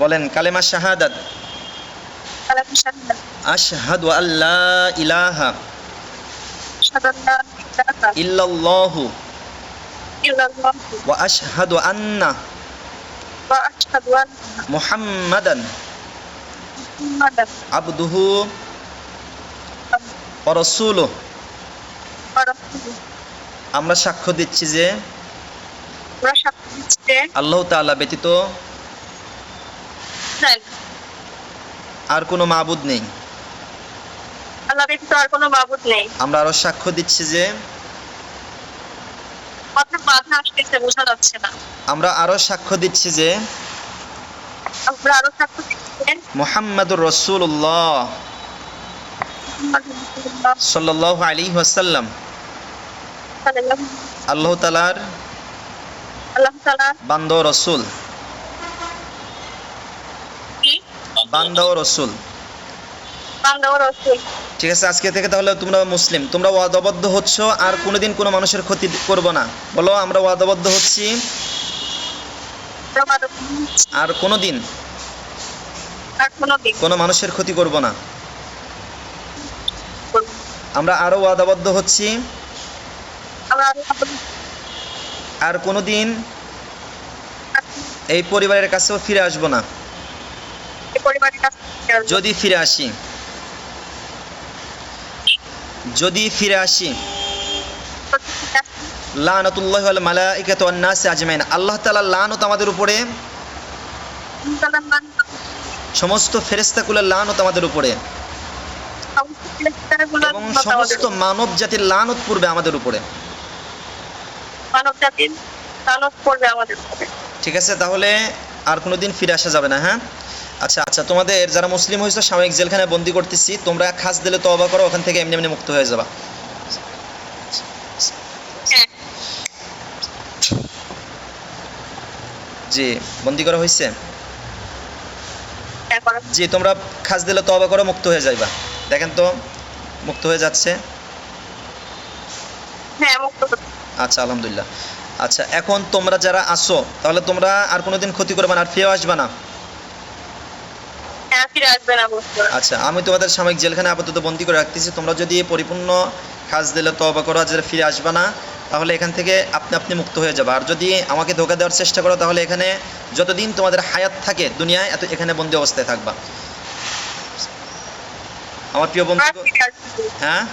বলেন কালেমা শাহাদাত। আশহাদু আল্লাহ ইলাহা শাহাদা ইল্লাল্লাহু ওয়া আশহাদু আন্না মুহাম্মাদান আবদুহু ওয়া রাসূলুহু। আমরা সাক্ষ্য দিচ্ছি যে আল্লাহ তাআলা ব্যতীত আর কোনো মাবুদ নেই। আল্লাহ ব্যতীত আর কোনো মাবুদ নেই। আমরা আরও সাক্ষ্য দিচ্ছি যে আমরা আরও সাক্ষ্য দিচ্ছি যে আমরা আরও সাক্ষ্য দিচ্ছি মুহাম্মাদুর রাসূলুল্লাহ সাল্লাল্লাহু আলাইহি ওয়াসাল্লাম। আল্লাহ তাআলার আল্লাহ তাআলা বান্দা রসুল। বান্দা ও রসুল। ঠিক আছে আজকে থেকে তাহলে তোমরা মুসলিম। তোমরা ওয়াদাবদ্ধ হচ্ছ আর কোনোদিন কোনো মানুষের ক্ষতি করব না। বলো আমরা ওয়াদাবদ্ধ হচ্ছি? আর কোনোদিন? কোনো মানুষের ক্ষতি করব না। আমরা আরও ওয়াদাবদ্ধ হচ্ছি? আরও আর কোনোদিন? এই পরিবারের কাছেও ফিরে আসব না এই পরিবারের কাছে ফিরে আসব। যদি ফিরে আসি। যদি ফিরে আসি। লানতুল্লাহ আল মালাইকাতু ওয়ান নাস আজমাইন। আল্লাহ তাআলা লানত আমাদের উপরে। সমস্ত ফেরেশতাকুলের লানত আমাদের উপরে। এবং সমস্ত মানব জাতির লানত পূর্বে আমাদের উপরে। মানব জাতির লানত করবে আমাদের উপরে। ঠিক আছে তাহলে আর কোনোদিন ফিরে আসা যাবে না হ্যাঁ? আচ্ছা আচ্ছা তোমাদের যারা মুসলিম হয়েছে, সাময়িক জেলখানায় বন্দি করতেছি, তোমরা খাস দিলে তওবা করো, ওখান থেকে এমনি এমনি মুক্ত হয়ে যাবা। জি, বন্দি করা হয়েছে? হ্যাঁ জি, তোমরা খাস দিলে তওবা করো, মুক্ত হয়ে যাইবা। দেখেন তো, মুক্ত হয়ে যাচ্ছে। আচ্ছা আলহামদুলিল্লাহ। আচ্ছা এখন তোমরা যারা আসো তাহলে তোমরা আর কোনোদিন ক্ষতি করবে না, আর ফিরে আসবে না। আচ্ছা আমি তোমাদের সাময়িক জেলখানে আপাতত বন্দি করে রাখতেছি। তোমরা যদি পরিপূর্ণ কাজ দিলে তবা করো আর ফিরে আসবে না তাহলে এখান থেকে আপনি আপনি মুক্ত হয়ে যাবে। আর যদি আমাকে ধোকা দেওয়ার চেষ্টা করো তাহলে এখানে যতদিন তোমাদের হায়াত থাকে দুনিয়ায় এত এখানে বন্দি অবস্থায় থাকবা। আমার প্রিয় বন্ধু হ্যাঁ?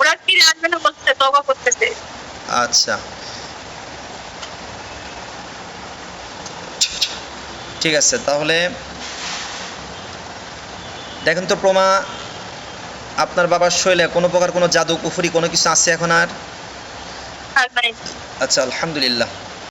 ওরা ফিরে আসবে না বলছে তবা করতেছে। আচ্ছা। ঠিক আছে তাহলে দেখেন তো প্রমা আপনার বাবার শৈলে কোনো প্রকার কোনো জাদু কুফুরি কোনো কিছু আছে এখন আর? আর আচ্ছা আলহামদুলিল্লাহ।